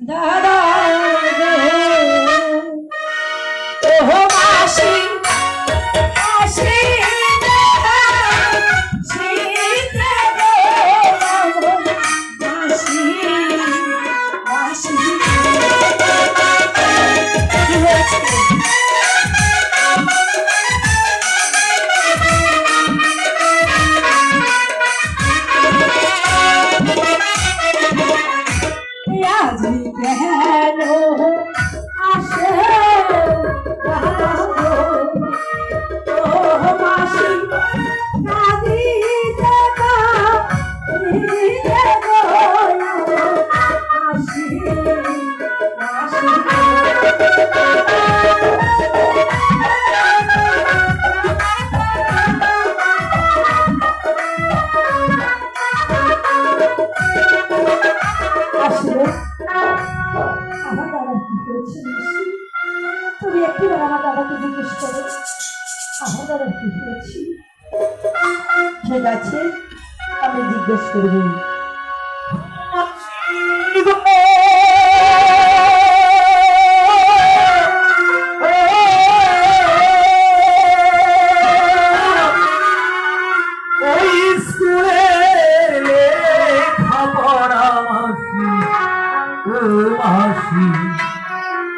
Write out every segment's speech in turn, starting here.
দাদা ও মাসি একটিবার আমার দাদাকে জিজ্ঞেস করো, আমার কি হয়েছে? ঠিক আছে, আমি জিজ্ঞেস করব। ওই স্কুলে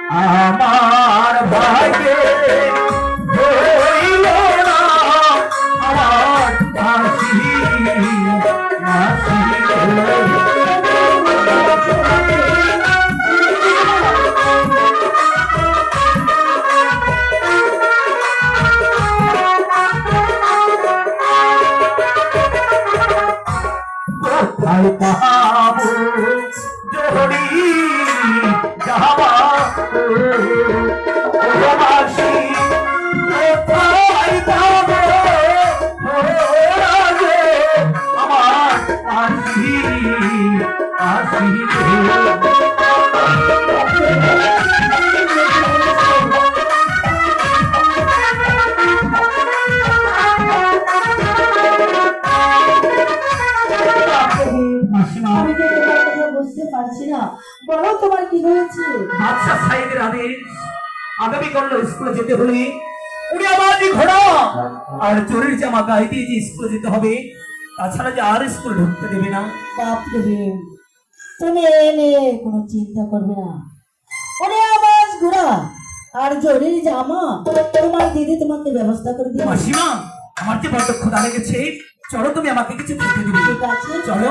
আমার ভাগে হইল না আমার মাসি মাসি কোথায় পাবো জড়ি তোমার কথা বুঝতে পারছি না। বলো তোমার কি হয়েছে? বাদশা সাহেবের আদেশ আগামীকাল স্কুলে যেতে হলে উনি আমার যে ঘোড়া আর চোরের জামা গায়ে দিয়ে যে স্কুলে যেতে হবে তাছাড়া যে আর স্কুলে ঢুকতে দেবে না। বাপরে তুমি এনে কোনো চিন্তা করবে না। ওরে আওয়াজ ঘোড়া আর জরির জামা। তোমার দিদি তোমাকে ব্যবস্থা করে দিবে। মাসিমা আমার যে বড্ড ক্ষুধা লেগেছে চলো তুমি আমাকে কিছু খেতে দিবে। ঠিক আছে। চলো।